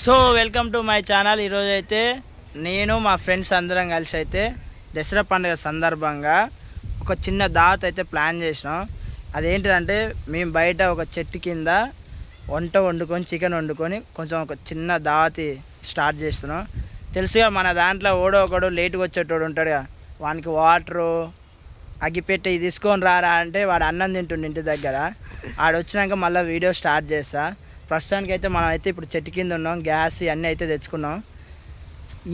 So welcome to my channel. ఈరోజు అయితే నేను మా ఫ్రెండ్స్ అందరం కలిసి అయితే దసరా పండుగ సందర్భంగా ఒక చిన్న దావత్ అయితే ప్లాన్ చేసినాం. అదేంటిదంటే మేము బయట ఒక చెట్టు కింద వంట వండుకొని చికెన్ వండుకొని కొంచెం ఒక చిన్న దావతి స్టార్ట్ చేస్తున్నాం. తెలుసుగా మన దాంట్లో ఓడో ఒకడు లేటుగా వచ్చేటోడు ఉంటాడుగా వానికి వాటరు అగ్గిపెట్టి తీసుకొని రారా అంటే వాడు అన్నం తింటుండే ఇంటి దగ్గర. ఆడొచ్చినాక మళ్ళీ వీడియో స్టార్ట్ చేస్తా. ప్రస్తుతానికి అయితే మనం అయితే ఇప్పుడు చెట్టు కింద ఉన్నాం గ్యాస్ ఇవన్నీ అయితే తెచ్చుకున్నాం.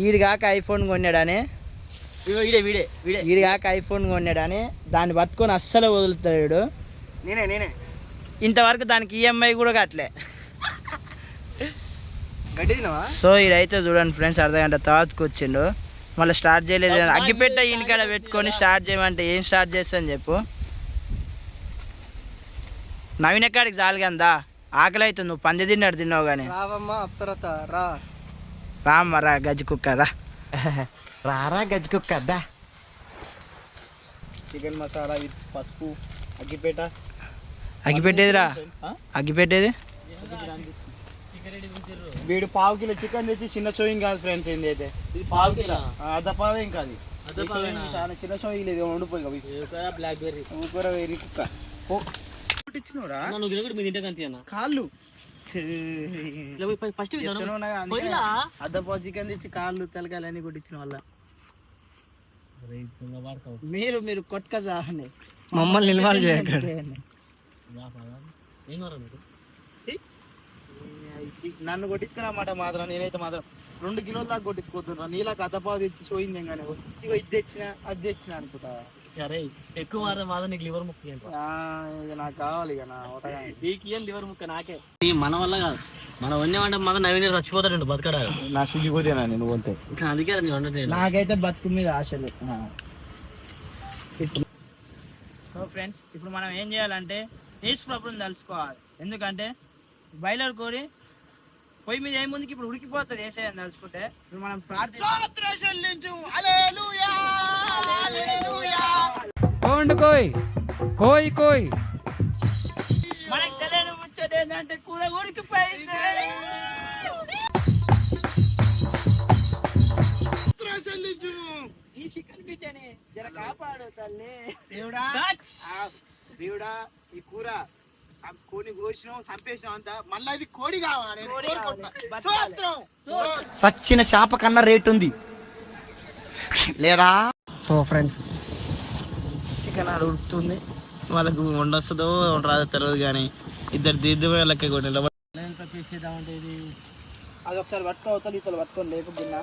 ఈడు కాక ఐఫోన్ కొన్నాడని వీడే వీడే వీడే. ఈడు కాక ఐఫోన్ కొన్నాడని దాన్ని పట్టుకొని అస్సలు వదులుతాడు నేనే నేనే. ఇంతవరకు దానికి ఈఎంఐ కూడా కట్టలే. సో ఇదైతే చూడండి ఫ్రెండ్స్ అర్ధ గంట తర్వాతకి వచ్చిండు మళ్ళీ స్టార్ట్ చేయలేదు అగ్గిపెట్ట ఇంటికాడ పెట్టుకొని స్టార్ట్ చేయమంటే ఏం స్టార్ట్ చేస్తాను చెప్పు. నవీన కాడికి చాలుగందా ఆకలి అవుతుంది నువ్వు పంది తిన్నాడు తిన్నావు కానీ. రావమ్మా అప్సరత రా. రామ్మ రా గజ్జి కుక్క రా. రారా గజ్జుకుక్కద్దా చికెన్ మసాలా విత్ పసుపు అగ్గిపేట. అగ్గిపెట్టేది రా అగ్గిపెట్టేది? వీడు పావు కిలో చికెన్ తెచ్చి చిన్న షోయింగ్ కాదు ఫ్రెండ్స్ ఏంది అయితే? ఇది పావు కిలో? అర్ధ పావే ఇంకా అది. అర్ధపావేనా? చాలా చిన్న షోయింగ్ లేదు ఉండిపోయి బ్లాక్ బెర్రీ కుక్క. ఓ ఇచ్చినోరా నువ్వు తినకూడదు మీ తింటే కంతి అన్న. కాళ్ళు. ఫస్ట్ ఎత్తనే ఉన్నాగా, అందుకనే అర్ధ పావు చికెన్ తెచ్చి కాళ్ళు తలకాయలు అన్ని కొట్టించిన వాళ్ళ. మీరు మీరు కొట్టుక సాహని. మమ్మల్ని ఇన్వాల్వ్ చేయకండి. నన్ను కొట్టించుకున్నమాట మాత్రం నేనైతే మాత్రం. రెండు కిలోల దాకా కొట్టించుకోతున్నా నీలా కథపావు తెచ్చి పోయింది కానీ ఇగో ఇది తెచ్చిన అది తెచ్చిన అనుకుంటా. అరే ఎక్కువ మాత్రం మాత్రం నీకు లివర్ ముక్క ఇక నాకు కావాలి ఇక నా నీకు లివర్ ముక్క నాకే. మన వల్ల కాదు. మన వండేమంటే మాత్రం నవీన చచ్చిపోతాడు బతకడా నా సుజిపోతేనా నేను కొంతే అందుకే నేను వండలేదు నాకైతే బతుకు మీద ఆశలు సో ఫ్రెండ్స్ ఇప్పుడు మనం ఏం చేయాలంటే టేస్ట్ ప్రాబ్లం తెలుసుకోవాలి. ఎందుకంటే బాయిలర్ కోరి పొయ్యి మీద ఏ ముందుకి ఇప్పుడు ఉడికిపోతుంది వేసేయని తెలుసుకుంటే ఇప్పుడు మనం కోయ్. కోయ్ కోయ్. మనకి తెలియని ముచ్చట ఏంటంటే కూర ఉడికిపోయింది. ఈ చికెన్ బిడ్డని జర కాపాడు తల్లి. దేవుడా దేవుడా ఈ కూర కోడిని కోసినాం చంపేసినాం అంతా. మళ్ళీ అది కోడి కావాలి. సచ్చిన చేప కన్నా రేట్ ఉంది. లేదా? సో ఫ్రెండ్స్ చికెన్ ఆడ ఉడుకుతుంది. వాళ్ళకు వండొస్తుందో రాదో తెలియదు కానీ ఇద్దరు దీర్ఘమైన లెక్క కూడా ఇది? అది ఒకసారి పట్టుకో అవుతుంది ఇతలు పట్టుకొని గిన్న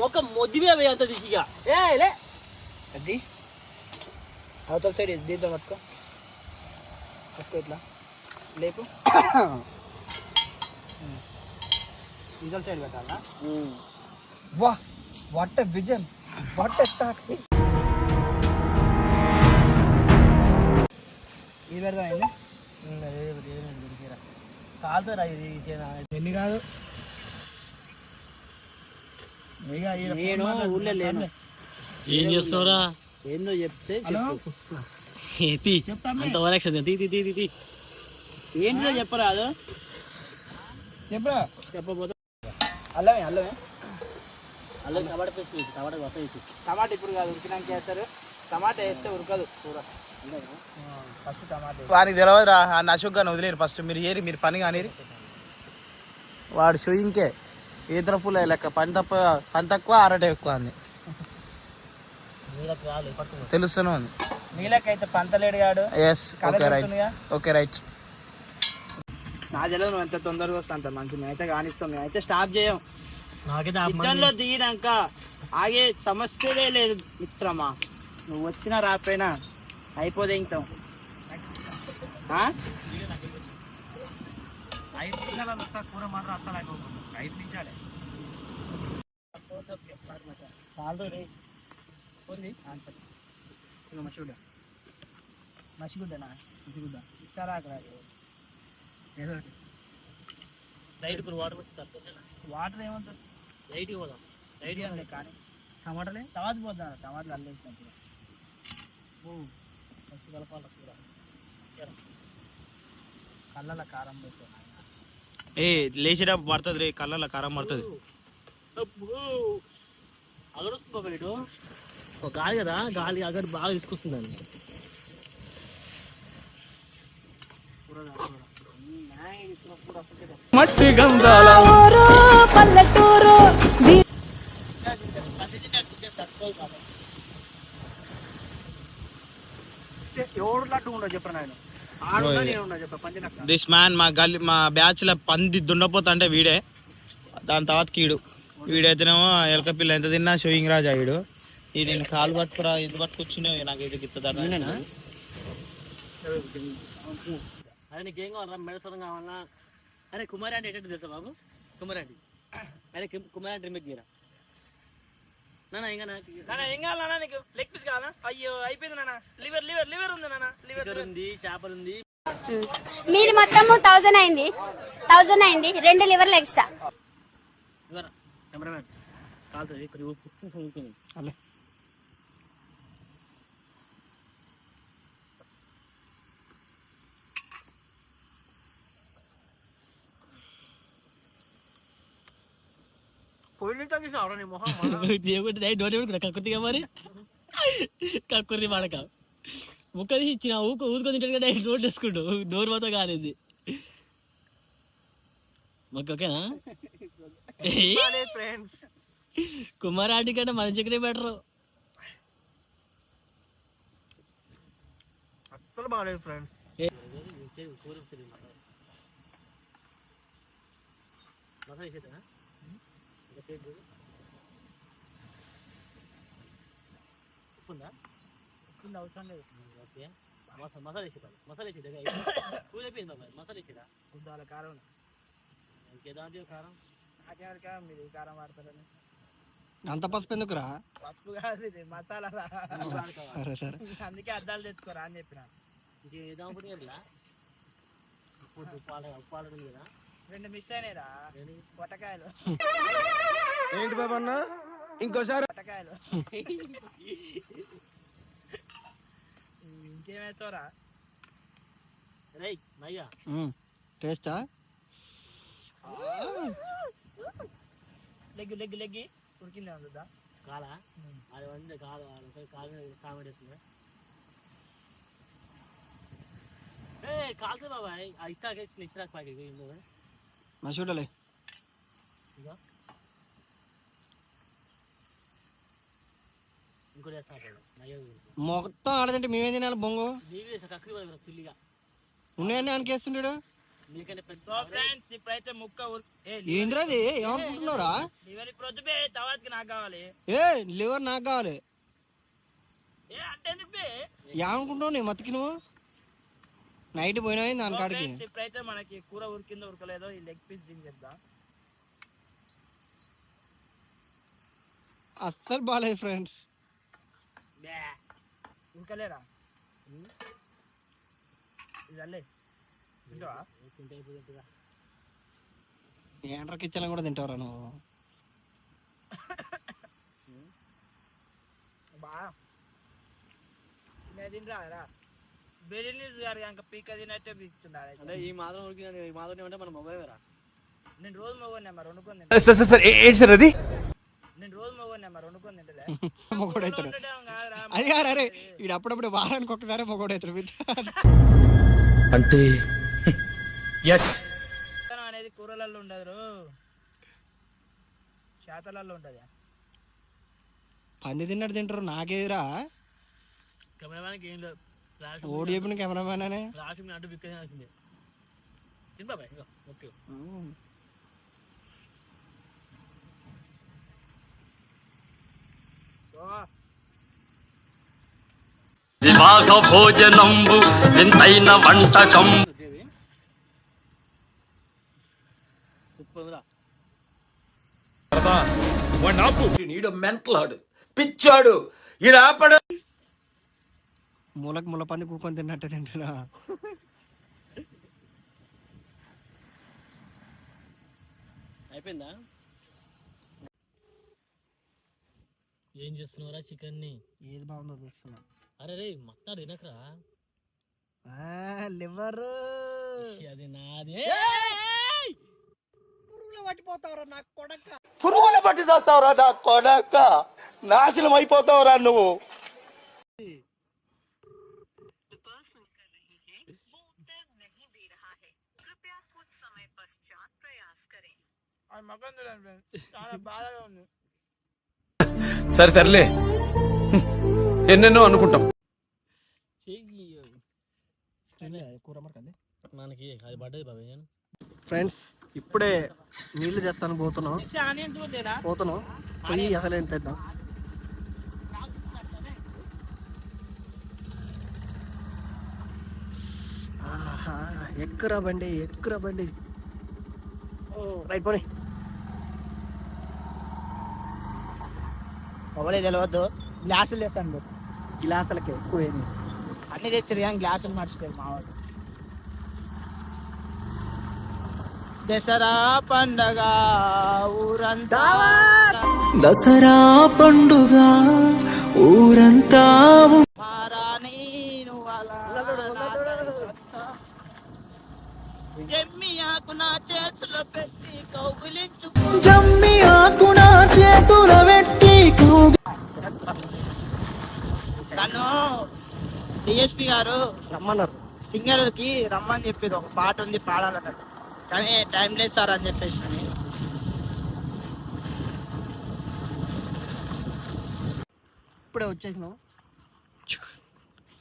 మొక్క మొద్దిమే అంత దిశగా అది. అవతల సైడ్ దీంతో పట్టుకో. పట్టుకో ఇట్లా లేపు. ఇతల సైడ్ పెట్టాలా? వా వాట్ విజన్! వాట్ స్టార్ట్ ఇది పెడతామైంది కాలుతారా ఇది ఎన్ని కాదు? నేను ఊళ్ళో లేను. ఏం చేస్తావురా? ఏందో చెప్తే తీ అంత తీ తీ తీ తీ తీ. ఏంటో చెప్పరాదు చెప్పరా చెప్పబోతే. అల్లమే అల్లమే. అల్లం టమాటా పేస్ట్ వేసి టమాటా వస్తా వేసి. టమాటా ఇప్పుడు కాదు ఉడికినాక వేస్తారు టమాటా వేస్తే ఉడకదు. కూర. ఫస్ట్ టమాటా వారికి తెలియదురా ఆ అశోక్ గారిని వదిలేరు. ఫస్ట్ మీరు ఏరి మీరు పని కానీ వాడు షోయింగ్కే ఈతర పూల లెక్క. పని తప్ప పని తక్కువ ఆరట ఎక్కువ అంది. తెలుస్తూనే ఉంది. నీళ్ళకైతే పంతలేడు గాడు. Yes okay right. Okay right నా తెలియదు నువ్వు ఎంత తొందరగా వస్తా అంత మంచి మేమైతే కానిస్తాం. మేమైతే స్టాప్ చేయం. నాకైతే ఆ కిచెన్లో దిగినాక ఆగే సమస్యలే లేదు మిత్రమా. నువ్వు వచ్చినా రాపోయినా అయిపోతే ఇంకా? ఐదు నిమిషాలు ఇదిగో మసిగుడ్డ మసిగుడ్డనా మసిగుడ్డ ఇస్తారా అక్కడ ఏదో ఒకటి. వాటర్ వచ్చి వాటర్ ఏమంటుంది లైట్ పోదాం ఐడియా ఉంది కానీ టమాటాలే టమాటా పోద్దాం టమాటాలు అల్లేసినప్పుడు ఓ ఫస్ట్ కలపాలి కూర కళ్ళల కారం ఏ లేచిరా పడుతుంది రే కళ్ళలో కారం పడుతుంది ఇటు ఒక గాలి కదా గాలి అగరు బాగా తీసుకొస్తుందండి. ఊరు పల్లెటూరు దిస్ మ్యాన్ మా గల్లి మా బ్యాచ్లో పంది దుండపోతా అంటే వీడే. దాని తర్వాత కీడు. వీడైతేనేమో ఎలక పిల్ల ఎంత తిన్నా షోయింగ్ రాజా వీడు. ఈ నేను కాలు పట్టుకురా ఇది పట్టుకొచ్చినావు నాకు ఇది గిత్తదా అరే నీకేం కావాలా మెడసరం కావాలా అరే కుమారి అంటే ఏంటంటే తెలుసా బాబు? కుమారి అంటే అరే కిమ్- కుమారి అంటే రిమేక్ చేయరా? నాన్న ఇంకా నాకు నాన్న ఏం కావాలా నాన్న నీకు? లెగ్ పీస్ కావాలా? అయ్యో అయిపోయింది నాన్న లివర్ లివర్ లివర్ ఉంది నాన్న లివర్ ఉంది చేపలు ఉంది. మీది మొత్తము థౌజండ్ అయింది. థౌజండ్ అయింది. రెండు లివర్లు ఎక్స్ట్రా కెమెరామెన్ కాలుతుంది ఇక్కడ ఉప్పు ఊరుకుంది పొయ్యి తగ్గిస్తావు నీ మొహం దేవుడి డోర్ కూడా కక్కుర్తిగా మరి? కక్కుర్తి పడక ముక్క తీసి ఇచ్చిన ఊక ఊదుకొని తింటాడు కదా నైట్ డోర్ వేసుకుంటూ డోర్ మొత్తం కాలేదు. మొక్క ఓకేనా? ఫ్రెండ్స్ కుమార్ ఆంటీ కంటే మన చికెన్ బెటర్. అస్సలు బాగాలేదు ఫ్రెండ్స్. అవసరం లేదు. ఓకే. మసా- మసాలా మసాలా వేసి పూజ అయిపోయింది బాబాయ్. మసాలా వేసిరా దాని కారం. ఇంకేదాంటి కారం. కారం? మీరు కారం వాడతారని. అంత పసుపు ఎందుకురా? పసుపు కాదు ఇది మసాలా రా. సరే సరే. అందుకే అద్దాలు తెచ్చుకోరా అని చెప్పిన. ఇంకేదాం కదా ఉప్పు ఉప్పు ఆడ ఉప్పు ఆడ ఉంది కదా. రెండు మిస్ అయినాయిరా పొట్టకాయలు ఏంటి బాబా అన్న ఇంకోసారి పొట్టకాయలు ఇంకేం వేస్తావురా రేయ్ మయ్యా టేస్టా లెగ్గి లెగ్గి లెగ్గి ఉడికిందే ఉందా కాలా అది వంద కాదు కాలు కామెడీ వేస్తుంది ఏ కాలుతుంది బాబాయ్ ఇస్తాక ఇచ్చిన ఇస్తాక ఇదో మా చూడలే మొత్తం ఆడదంటే మేమేం తినాలి బొంగు? ఉన్నాయని అనికేస్తుండడు ఏంద్రా అది? కావాలి ఏ లివర్ నాకు కావాలి. ఏమనుకుంటున్నావు నీ మతికి నువ్వు? నైట్ పోయినాయి దాని కాడికి? ఇప్పుడైతే మనకి కూర ఉరికిందో ఉరకలేదో ఈ లెగ్ పీస్ దీని చెప్దా. అస్సలు బాగాలేదు ఫ్రెండ్స్ ఉరకలేరా ఇది అల్లే తింటావా? ఏంట్రా కిచెన్ కూడా తింటావురా నువ్వు. బా. నేను న్యూస్ గారు ఇంకా పీక తినట్టే పీకుతున్నారు అంటే ఈ మాత్రం ఈ మాత్రం ఏమంటే మన మొబైల్ రా నేను రోజు మగోని మరి వండుకొని తింటా నేను రోజు మగోని మరి వండుకొని తింటలే. అది కాదు అరే ఈడు అప్పుడప్పుడు వారానికి ఒకసారి మొగోడవుతాడు అంటే ఎస్ అనేది కూరలలో ఉండదు శాతలలో ఉంటది పంది తిన్నట్టు తింటారు నాకేదిరా? కెమెరామ్యాన్కి ఏం లేదు. ఓడి చెప్పిన కెమెరామ్యాన్ అనే? అడ్డు బిక్కేసింది తిని బాబాయ్ ఇంకా ఓకే. సో వివాహ భోజనంబు వింతైన వంటకం నీడు మెంటలాడు పిచ్చాడు. ఈడ ఆపడు. మూలకు ముళ్ళ పంది కూకొని తిన్నట్టే తింటున్నా. అయిపోయిందా? ఏం చేస్తున్నారా చికెన్ని ఏది బాగుందో చూస్తున్నా. అరే రే మొత్తం తినకరా. లివర్. అది నాది. పట్టిపోతావురా నా కొడక. పురుగులు పట్టి చేస్తావురా నా కొడక. నాశనం అయిపోతావురా నువ్వు చాలా బాధగా ఉంది సరే సర్లే. ఎన్నెన్నో అనుకుంటాం. మనకి అది పడ్డది బాబాయ్ నేను. ఫ్రెండ్స్ ఇప్పుడే నీళ్ళు చేస్తాను పోతున్నాం. ఆనియన్స్ పోతేనా పోతున్నాం. పోయి అసలు ఎంత ఇద్దాం? ఆహా, ఎక్కురా బండి ఎక్కురా బండి? ఓ, రైట్ పోనీ. ఒకటే తెలియవద్దు గ్లాసులు తెస్తాను గిలాసులకి ఎక్కువ ఏంది అన్ని తెచ్చారు కానీ గ్లాసులు మర్చిపోయారు మా వాళ్ళు. దసరా పండగ ఊరంతా దసరా పండుగ ఊరంతా జమ్మి ఆకు నా చేతిలో పెట్టి కౌగులించుకో జమ్మి ఆకున చేతుల పెట్టి నన్ను డిఎస్పి గారు రమ్మన్నారు. సింగర్కి రమ్మని చెప్పేది. ఒక పాట ఉంది పాడాలన్నారు. కానీ టైం లేదు సార్ అని చెప్పేసి. నేను. ఇప్పుడే వచ్చేసినాం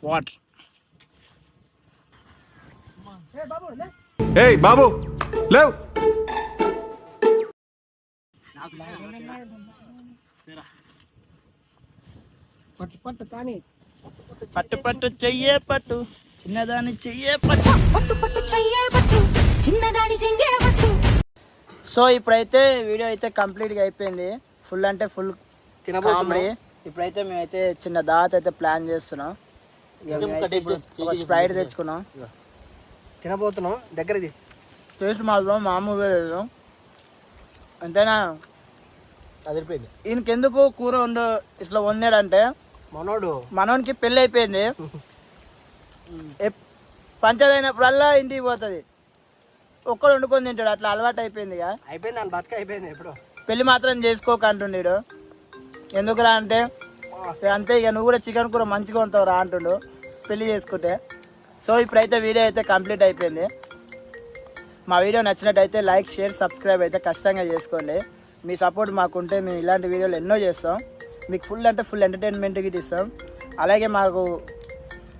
వాటర్. ఏయ్ బాబు లేవ్. పట్టు పట్టు కానీ పట్టు పట్టు చెయ్యే పట్టు. చిన్నదాని చెయ్యే పట్టు. పట్టు పట్టు చెయ్యే పట్టు. చిన్నదాని చింగే పట్టు. సో ఇప్పుడైతే వీడియో అయితే కంప్లీట్గా అయిపోయింది. ఫుల్ అంటే ఫుల్ కామెడీ. ఇప్పుడైతే మేమైతే చిన్న దావత్ అయితే ప్లాన్ చేస్తున్నాం. స్ప్రైట్ తెచ్చుకున్నాం. తినబోతున్నాం. దగ్గరది. టేస్ట్ మాత్రం మామూలుగా లేదు. అంతేనా? అదిరిపోయింది. ఈయనకెందుకు కూర ఉండు ఇట్లా వండాడంటే? మనోడు. మనోనికి పెళ్ళి అయిపోయింది అయినప్పుడల్లా ఇంటికి పోతుంది. ఒక్కడు వండుకొని తింటాడు అట్లా అలవాటు అయిపోయింది అయిపోయింది బతక అయిపోయింది పెళ్ళి మాత్రం చేసుకోక అంటుండీడు. ఎందుకురా అంటే "ఇక అంతే ఇక నువ్వు కూడా చికెన్ కూర మంచిగా ఉంటావు రా అంటుండు పెళ్ళి చేసుకుంటే. సో ఇప్పుడైతే వీడియో అయితే కంప్లీట్ అయిపోయింది. మా వీడియో నచ్చినట్టయితే లైక్ షేర్ సబ్స్క్రైబ్ అయితే ఖచ్చితంగా చేసుకోండి. మీ సపోర్ట్ మాకుంటే మేము ఇలాంటి వీడియోలు ఎన్నో చేస్తాం. మీకు ఫుల్ అంటే ఫుల్ ఎంటర్టైన్మెంట్ గిట్ ఇస్తాం. అలాగే మాకు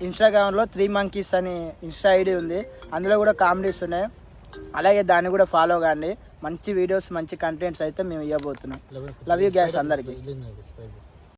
ఇన్స్టాగ్రామ్లో త్రీ మంకీస్ అని ఇన్స్టా ఐడి ఉంది. అందులో కూడా కామెడీస్ ఉన్నాయి. అలాగే దాన్ని కూడా ఫాలో కాండి. మంచి వీడియోస్ మంచి కంటెంట్స్ అయితే మేము ఇవ్వబోతున్నాం. లవ్ యూ గ్యాస్ అందరికీ.